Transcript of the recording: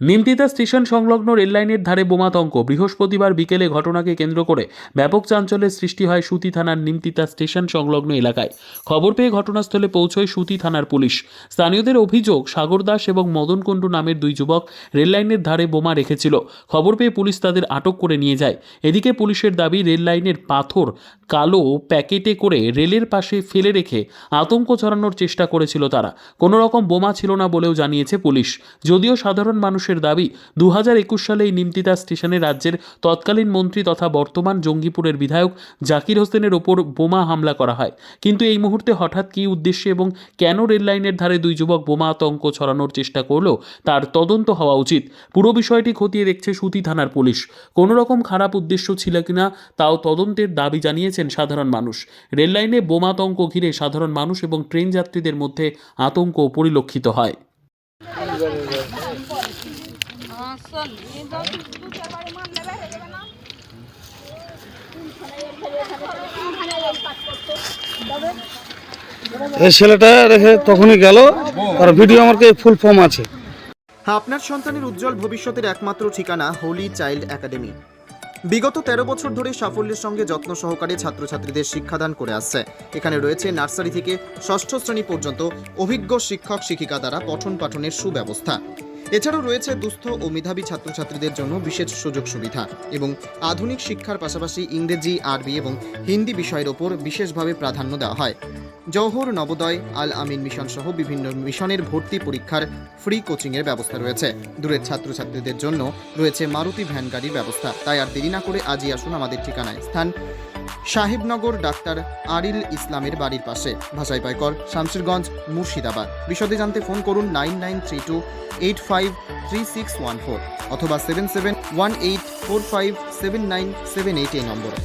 Nimtita station সংলগ্ন রেললাইনের ধারে বোমাতঙ্ক বৃহস্পতিবার বিকেলে ঘটনাকে কেন্দ্র করে ব্যাপক চাঞ্চল্যের সৃষ্টি হয় সুতি থানার নিমতিতা স্টেশন সংলগ্ন এলাকায়। খবর পেয়ে ঘটনাস্থলে পৌঁছয় সুতি থানার পুলিশ। স্থানীয়দের অভিযোগ, সাগর দাস এবং মদন কুণ্ডু নামের দুই যুবক রেললাইনের ধারে বোমা রেখেছিল। খবর পেয়ে পুলিশ তাদের আটক করে নিয়ে যায়। এদিকে পুলিশের দাবি, রেললাইনের পাথর কালো প্যাকেটে করে রেলের পাশে ফেলে রেখে আতঙ্ক ছড়ানোর চেষ্টা করেছিল তারা। কোনো রকম বোমা ছিল না বলেও জানিয়েছে পুলিশ। যদিও সাধারণ মানুষের দাবি দু হাজার একুশ সালে এই নিমতিতা স্টেশনে রাজ্যের তৎকালীন মন্ত্রী তথা বর্তমান জঙ্গিপুরের বিধায়ক জাকির হোসেনের ওপর বোমা হামলা করা হয়। কিন্তু এই মুহূর্তে হঠাৎ কী উদ্দেশ্যে এবং কেন রেললাইনের ধারে দুই যুবক বোমা আতঙ্ক ছড়ানোর চেষ্টা করল, তার তদন্ত হওয়া উচিত। পুরো বিষয়টি খতিয়ে দেখছে সুতি থানার পুলিশ। কোনো রকম খারাপ উদ্দেশ্য ছিল কিনা, তাও তদন্তের দাবি জানিয়েছেন সাধারণ মানুষ। রেললাইনে বোমাতঙ্ক ঘিরে সাধারণ মানুষ এবং ট্রেন যাত্রীদের মধ্যে আতঙ্ক পরিলক্ষিত হয়। এই হয়ে ছেলেটা রেখে তখনই গেল আর ভিডিও আমার ফুল ফর্ম আছে। আপনার সন্তানের উজ্জ্বল ভবিষ্যতের একমাত্র ঠিকানা হোলি চাইল্ড একাডেমি বিগত ১৩ বছর ধরে সাফল্যের সঙ্গে যত্ন সহকারে ছাত্রছাত্রীদের শিক্ষাদান করে আসছে। এখানে রয়েছে নার্সারি থেকে ষষ্ঠ শ্রেণি পর্যন্ত অভিজ্ঞ শিক্ষক শিক্ষিকা দ্বারা পঠন পাঠনের সুব্যবস্থা। এছাড়াও রয়েছে দুস্থ ও মেধাবী ছাত্রছাত্রীদের জন্য বিশেষ সুযোগ সুবিধা এবং আধুনিক শিক্ষার পাশাপাশি ইংরেজি, আরবি এবং হিন্দি বিষয়ের ওপর বিশেষভাবে প্রাধান্য দেওয়া হয়। জওহর নবোদয়, আল আমিন মিশন সহ বিভিন্ন মিশনের ভর্তি পরীক্ষার ফ্রি কোচিংয়ের ব্যবস্থা রয়েছে। দূরের ছাত্রছাত্রীদের জন্য রয়েছে মারুতি ভ্যান গাড়ির ব্যবস্থা। তাই আর দেরি না করে আজই আসুন আমাদের ঠিকানায়। স্থান সাহেবনগর ডাক্তার আরিল ইসলামের বাড়ির পাশে। ভাষাই পাইকর শামশিরগঞ্জ মুর্শিদাবাদ। বিশদে জানতে ফোন করুন nine nine three two eight five three six one four অথবা seven seven one eight four five seven nine seven eight এই নম্বরে।